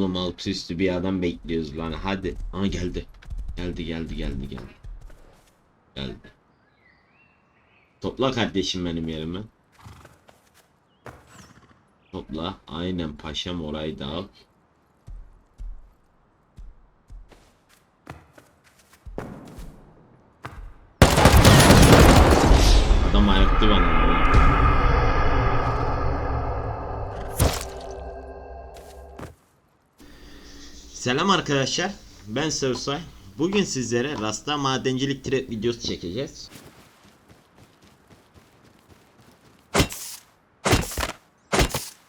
Oğlum altı üstü bir adam bekliyoruz lan hadi. Aa geldi. Geldi geldi geldi geldi. Geldi. Topla kardeşim benim yerime. Topla. Aynen paşam orayı da al. Selam arkadaşlar. Ben Sörsay. Bugün sizlere rasta madencilik trap videosu çekeceğiz.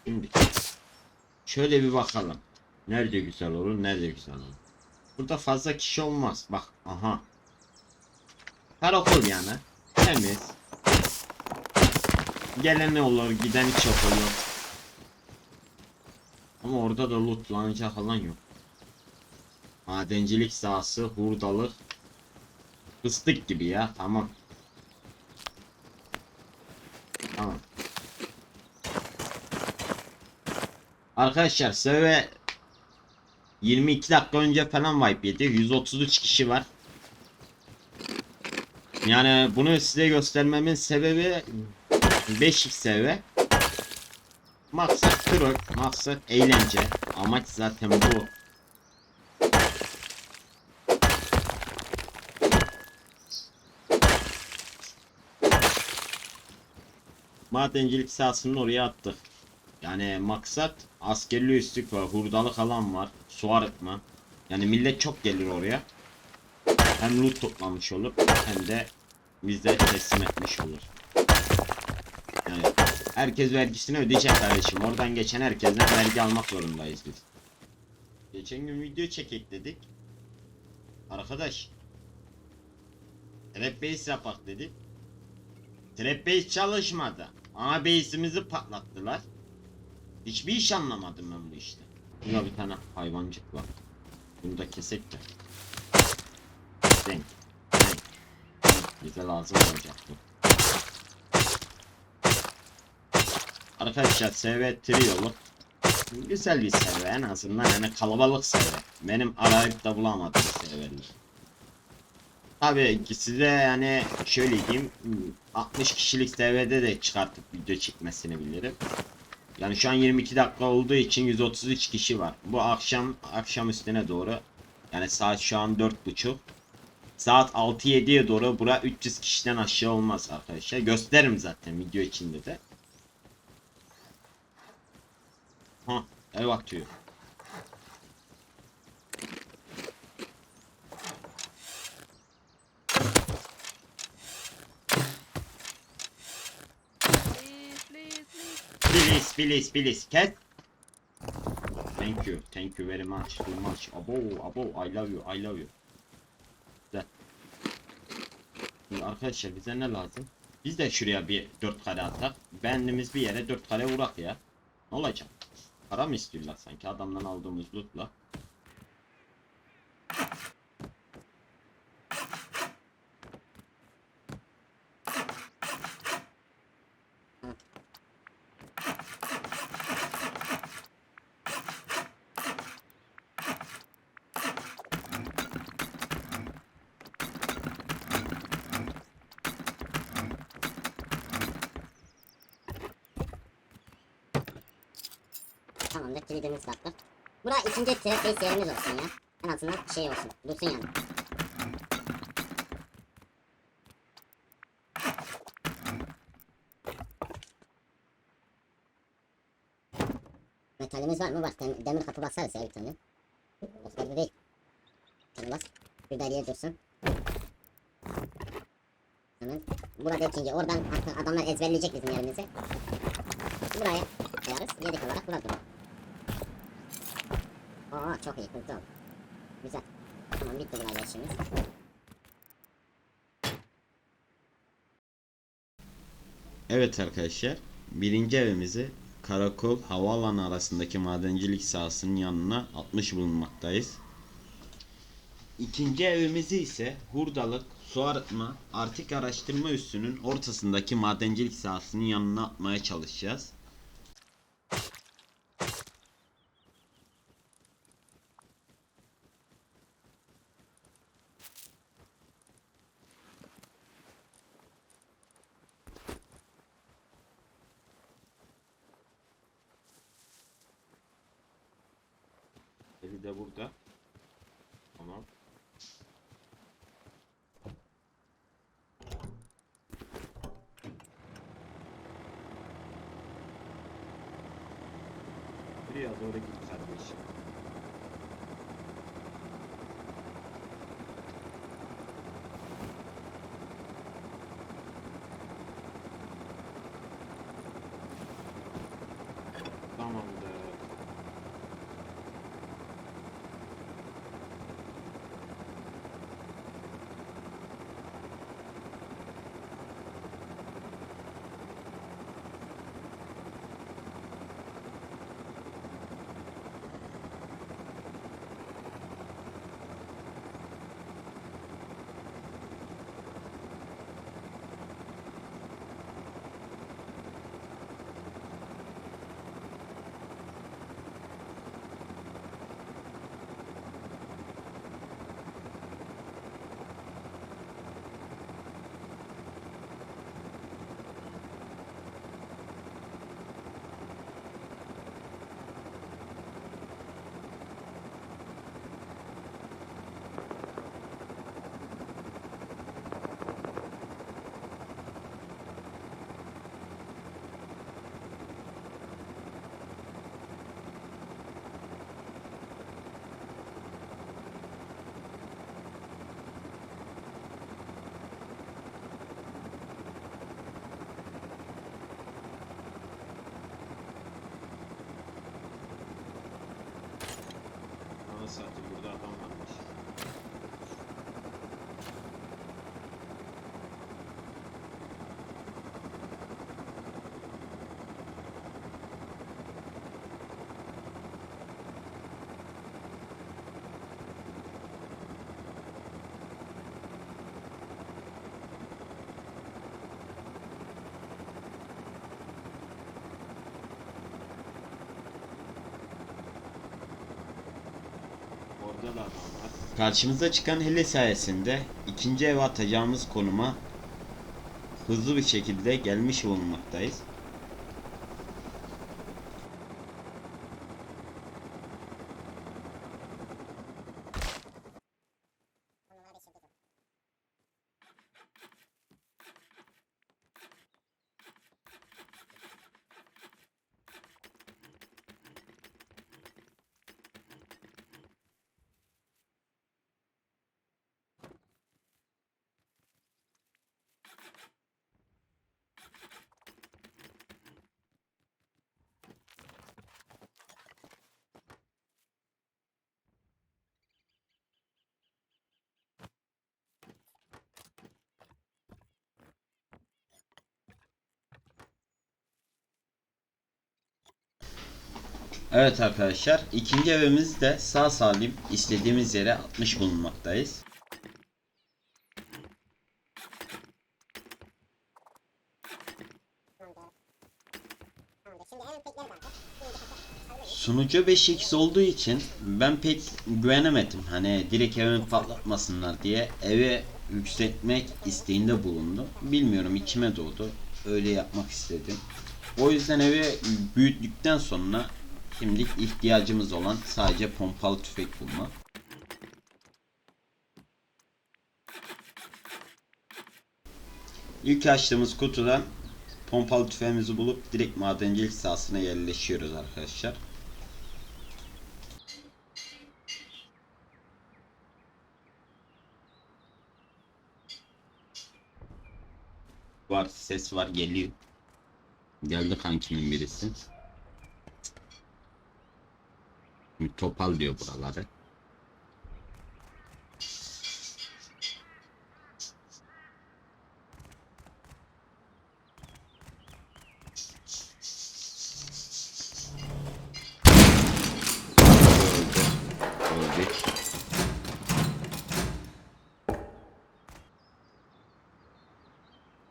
Şimdi şöyle bir bakalım. Nerede güzel olur, nerede güzel olur. Burada fazla kişi olmaz. Bak, aha. Karakol yani. Temiz. Gelen ne olur, giden hiç yok. Ama orada da lootlanacak alan yok. Madencilik sahası, hurdalık. Fıstık gibi ya, tamam. Tamam. Arkadaşlar Söve 22 dakika önce falan wipe yedi. 133 kişi var. Yani bunu size göstermemin sebebi 5x seviye. Maksat troll, maksat eğlence. Amaç zaten bu. Madencilik sahasını oraya attık. Yani maksat askerli üstlük var, hurdalık alan var, su arıtma. Yani millet çok gelir oraya. Hem loot toplamış olur hem de bize teslim etmiş olur. Yani herkes vergisini ödeyecek kardeşim. Oradan geçen herkesten vergi almak zorundayız biz. Geçen gün video çekek dedik. Arkadaş. Trap base yapak dedik. Trap base çalışmadı. Ama base'imizi patlattılar. Hiçbir iş anlamadım ben bu işte. Burada bir tane hayvancık var. Bunu da kesek de. Denk. Denk. Bize lazım olacak bu. Arkadaşlar SV Triolu. Güzel bir server en azından yani kalabalık server. Benim arayıp da bulamadığım serverler. Tabii ki size yani şöyle diyeyim 60 kişilik serverde de çıkartıp video çekmesini bilirim. Yani şu an 22 dakika olduğu için 133 kişi var. Bu akşam akşam üstüne doğru yani saat şu an 4.30 Saat 6-7'ye doğru bura 300 kişiden aşağı olmaz arkadaşlar. Gösteririm zaten video içinde de. Ha, atıyor. Please, please, please. Please, please, kes. Thank you, thank you very much, too much. Abo, abo, I love you, I love you. Şimdi arkadaşlar bize ne lazım? Biz de şuraya bir dört kare atak. Beğendiğimiz bir yere dört kare vurak ya. Ne olacak? Para mı istiyorlar sanki adamdan aldığımız lootla? Tamamdır kilidimiz kalktı. Bura ikinci trap base yerimiz olsun ya. En azından şey olsun. Dursun yani. Metalimiz var mı? Var. Dem- demir kapı basarız ya bir tane. Da değil. Tane bas. De yere dursun. Hemen. Burada ikinci. Oradan adamlar ezberleyecek bizim yerimizi. Buraya koyarız. Yedek olarak burada durur. Oo çok iyi oldu. Güzel. Tamam bitti buraya işimiz. Evet arkadaşlar. Birinci evimizi karakol havaalanı arasındaki madencilik sahasının yanına 60 bulunmaktayız. İkinci evimizi ise hurdalık, su arıtma, artık araştırma üssünün ortasındaki madencilik sahasının yanına atmaya çalışacağız. De burada. Tamam. Karşımıza çıkan hile sayesinde ikinci eve atacağımız konuma hızlı bir şekilde gelmiş bulunmaktayız. Evet arkadaşlar ikinci evimizi de sağ salim istediğimiz yere atmış bulunmaktayız. Sunucu 5x olduğu için ben pek güvenemedim. Hani direkt evimi patlatmasınlar diye eve yükseltmek isteğinde bulundum. Bilmiyorum içime doğdu. Öyle yapmak istedim. O yüzden evi büyüttükten sonra şimdilik ihtiyacımız olan sadece pompalı tüfek bulmak. İlk açtığımız kutudan pompalı tüfeğimizi bulup direkt madencilik sahasına yerleşiyoruz arkadaşlar. Var ses var geliyor. Geldi kankinin birisi. Şimdi topal diyor buraları.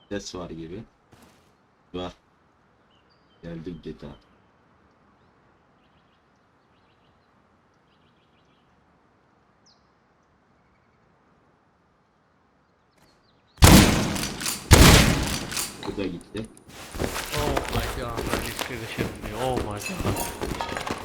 Ses var gibi. Var. Geldim dedi. Gitti. Oh my god, the shit in me. Oh my god.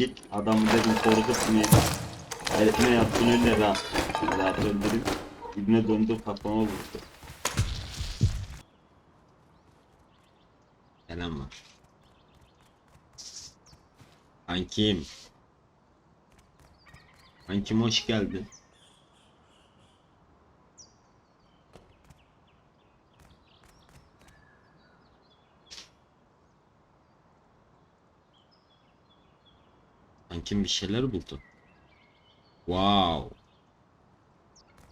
Git adamı dedim korkusun ya. Herifine yaptın öyle rahat. Rahat öldürüm. İbne döndü kafama vurdu. Selam var. Kankim. Kankim hoş geldin. Kankim bir şeyler buldu. Wow.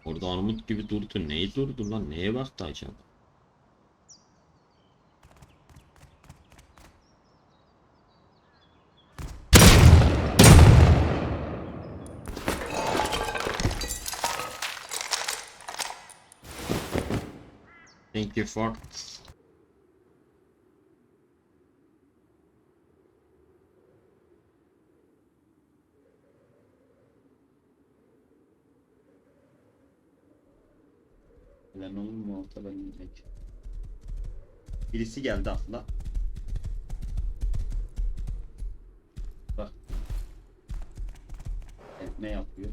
Orada armut gibi durdu. Neyi durdu lan? Neye baktı acaba? Thank you for Lan oğlum mu ortadan? Birisi geldi akla. Bak. Ne yapıyor?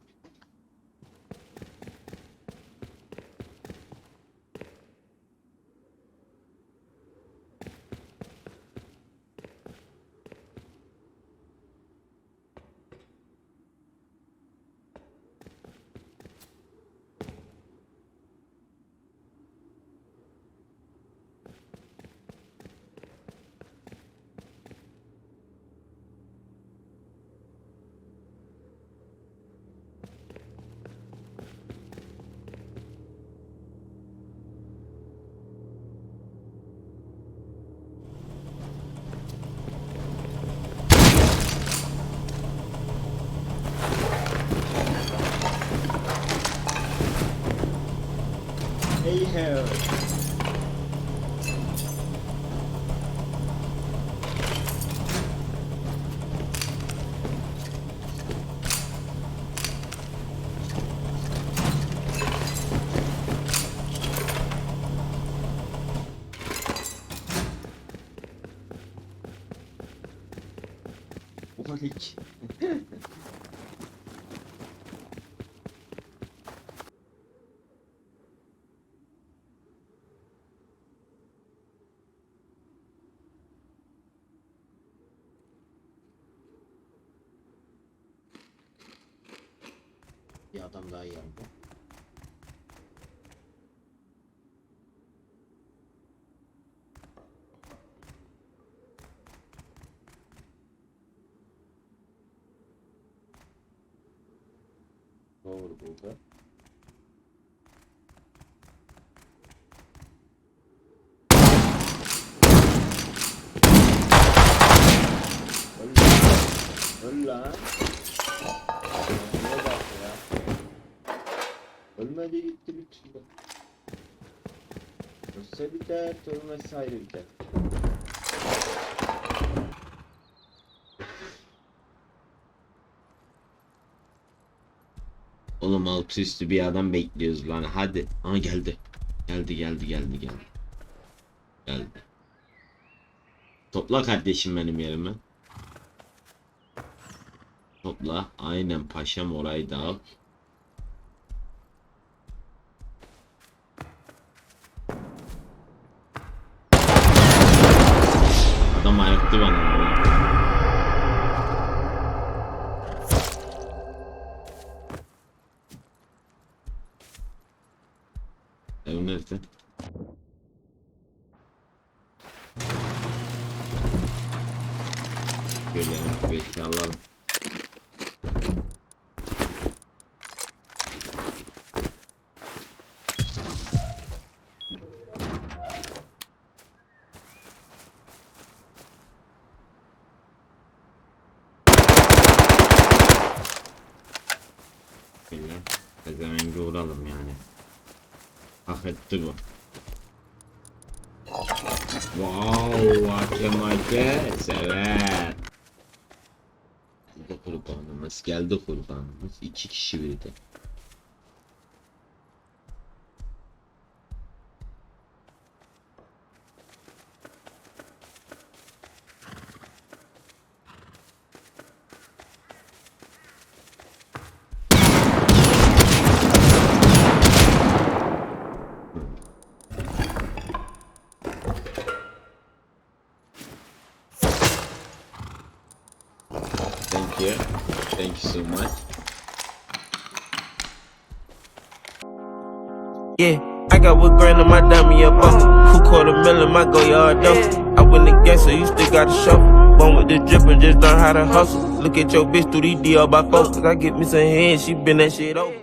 we have. 오케이. Burada. Öl lan. Ölmeye bak ya. Ölmedi gitti türlü. Ölse bir dert, ölmezse ayrı bir Oğlum altı üstü bir adam bekliyoruz lan hadi. Ama geldi. Geldi geldi geldi geldi. Geldi. Topla kardeşim benim yerime. Topla. Aynen paşam orayı da al. neredeyse. Şöyle bir eşya alalım. Şöyle. Hemen uğralım yani. Hak etti bu. Wow, hakem hakem sever. Geldi kurbanımız, geldi kurbanımız. İki kişi birde. Yeah, I got what grand in my diamond up off. Two quarter million, my go yard though. I win the game, so you still got to show. One with the drip and just learn how to hustle. Look at your bitch through these DL by four. Cause I get me some head, she been that shit over.